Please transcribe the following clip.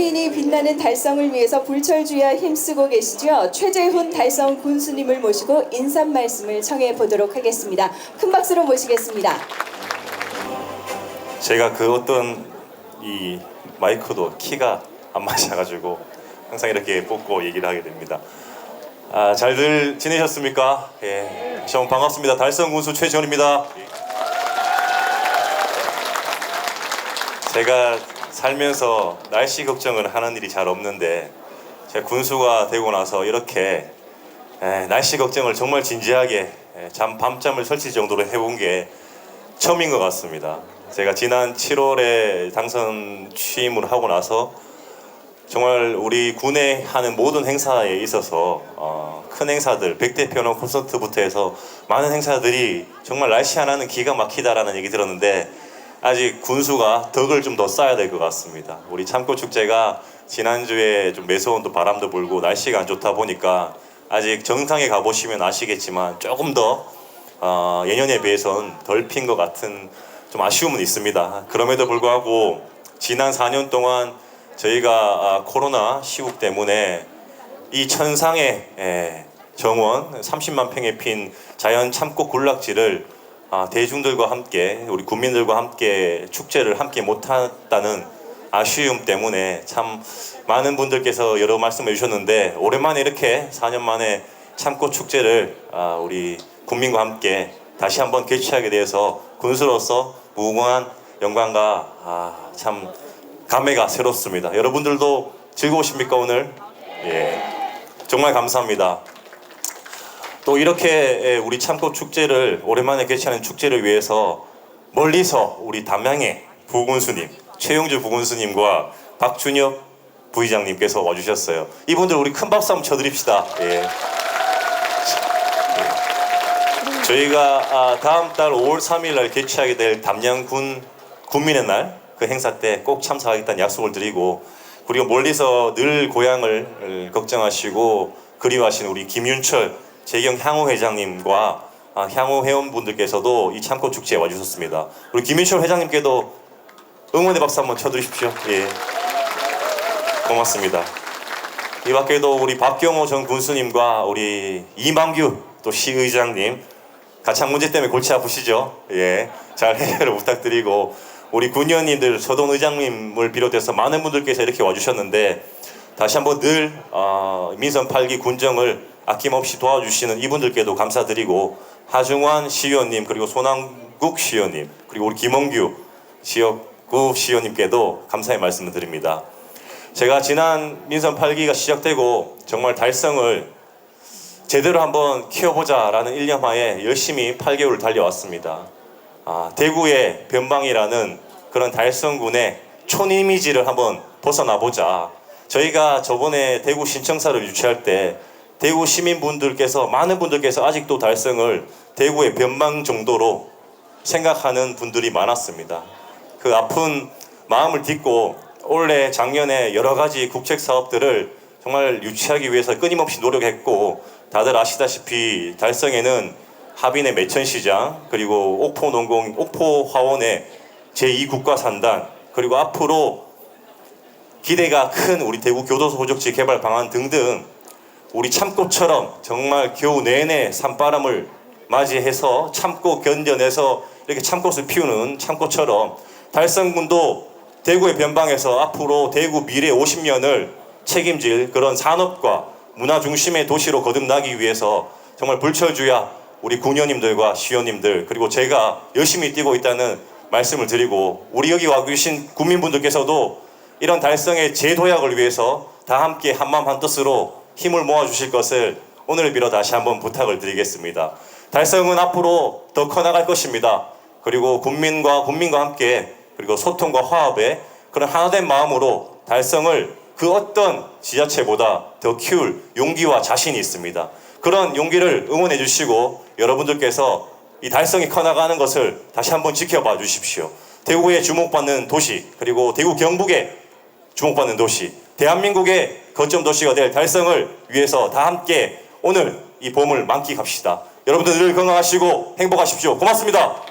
국민이 빛나는 달성을 위해서 불철주야 힘쓰고 계시죠. 최재훈 달성 군수님을 모시고 인사 말씀을 청해 보도록 하겠습니다. 큰 박수로 모시겠습니다. 제가 그 어떤 이 마이크도 키가 안 맞아가지고 항상 이렇게 뽑고 얘기를 하게 됩니다. 아, 잘들 지내셨습니까? 예, 시험 반갑습니다. 달성 군수 최지원입니다. 제가 살면서 날씨 걱정을 하는 일이 잘 없는데 제가 군수가 되고 나서 이렇게 에, 날씨 걱정을 정말 진지하게 에, 잠 밤잠을 설칠 정도로 해본 게 처음인 것 같습니다. 제가 지난 7월에 당선 취임을 하고 나서 정말 우리 군에 하는 모든 행사에 있어서 어, 큰 행사들, 백대 편원 콘서트부터 해서 많은 행사들이 정말 날씨 하나는 기가 막히다라는 얘기 들었는데 아직 군수가 덕을 좀 더 쌓아야 될 것 같습니다. 우리 참고 축제가 지난주에 좀 매서운 또 바람도 불고 날씨가 안 좋다 보니까 아직 정상에 가보시면 아시겠지만 조금 더 어, 예년에 비해서는 덜 핀 것 같은 좀 아쉬움은 있습니다. 그럼에도 불구하고 지난 4년 동안 저희가 아, 코로나 시국 때문에 이 천상의 에, 정원 30만 평에 핀 자연 참고 군락지를 아, 대중들과 함께 우리 국민들과 함께 축제를 함께 못했다는 아쉬움 때문에 참 많은 분들께서 여러 말씀해 주셨는데 오랜만에 이렇게 4년 만에 참고 축제를 아, 우리 국민과 함께 다시 한번 개최하게 되어서 군수로서 무궁한 영광과 아, 참 감회가 새롭습니다. 여러분들도 즐거우십니까 오늘? 예, 정말 감사합니다. 또 이렇게 우리 참고 축제를 오랜만에 개최하는 축제를 위해서 멀리서 우리 담양의 부군수님 최용주 부군수님과 박준혁 부의장님께서 와주셨어요. 이분들 우리 큰 박수 한번 쳐드립시다. 예. 예. 저희가 아, 다음 달 5월 3일 날 개최하게 될 담양군 군민의 날 그 행사 때 꼭 참석하겠다는 약속을 드리고 그리고 멀리서 늘 고향을 걱정하시고 그리워하시는 우리 김윤철 재경 향후 회장님과 아, 향후 회원분들께서도 이 참고 축제에 와주셨습니다. 우리 김윤철 회장님께도 응원의 박수 한번 쳐주십시오. 예, 고맙습니다. 이 밖에도 우리 박경호 전 군수님과 우리 이만규 또 시의장님 가창 문제 때문에 골치 아프시죠? 예, 잘 해결을 부탁드리고 우리 군의원님들 서동 의장님을 비롯해서 많은 분들께서 이렇게 와주셨는데 다시 한번 늘 어, 민선 8기 군정을 아낌없이 도와주시는 이분들께도 감사드리고 하중환 시의원님 그리고 손왕국 시의원님 그리고 우리 김원규 지역구 시의원님께도 감사의 말씀을 드립니다. 제가 지난 민선 8기가 시작되고 정말 달성을 제대로 한번 키워보자라는 일념하에 열심히 8개월 달려왔습니다. 아, 대구의 변방이라는 그런 달성군의 촌 이미지를 한번 벗어나 보자. 저희가 저번에 대구 신청사를 유치할 때 대구 시민분들께서 많은 분들께서 아직도 달성을 대구의 변방 정도로 생각하는 분들이 많았습니다. 그 아픈 마음을 딛고 올해 작년에 여러 가지 국책 사업들을 정말 유치하기 위해서 끊임없이 노력했고 다들 아시다시피 달성에는 하빈의 매천시장 그리고 옥포 농공 옥포 화원의 제2국가산단 그리고 앞으로 기대가 큰 우리 대구 교도소 호적지 개발 방안 등등 우리 참꽃처럼 정말 겨우 내내 산바람을 맞이해서 참고 견뎌내서 이렇게 참꽃을 피우는 참꽃처럼 달성군도 대구의 변방에서 앞으로 대구 미래 50년을 책임질 그런 산업과 문화 중심의 도시로 거듭나기 위해서 정말 불철주야 우리 군의원님들과 시의원님들 그리고 제가 열심히 뛰고 있다는 말씀을 드리고 우리 여기 와 계신 국민분들께서도 이런 달성의 재도약을 위해서 다 함께 한마음 한뜻으로 힘을 모아 주실 것을 오늘을 빌어 다시 한번 부탁을 드리겠습니다. 달성은 앞으로 더 커나갈 것입니다. 그리고 국민과 국민과 함께 그리고 소통과 화합에 그런 하나된 마음으로 달성을 그 어떤 지자체보다 더 키울 용기와 자신이 있습니다. 그런 용기를 응원해 주시고 여러분들께서 이 달성이 커나가는 것을 다시 한번 지켜봐 주십시오. 대구에 주목받는 도시 그리고 대구 경북에 주목받는 도시 대한민국의 거점 도시가 될 달성을 위해서 다 함께 오늘 이 봄을 만끽합시다. 여러분들 늘 건강하시고 행복하십시오. 고맙습니다.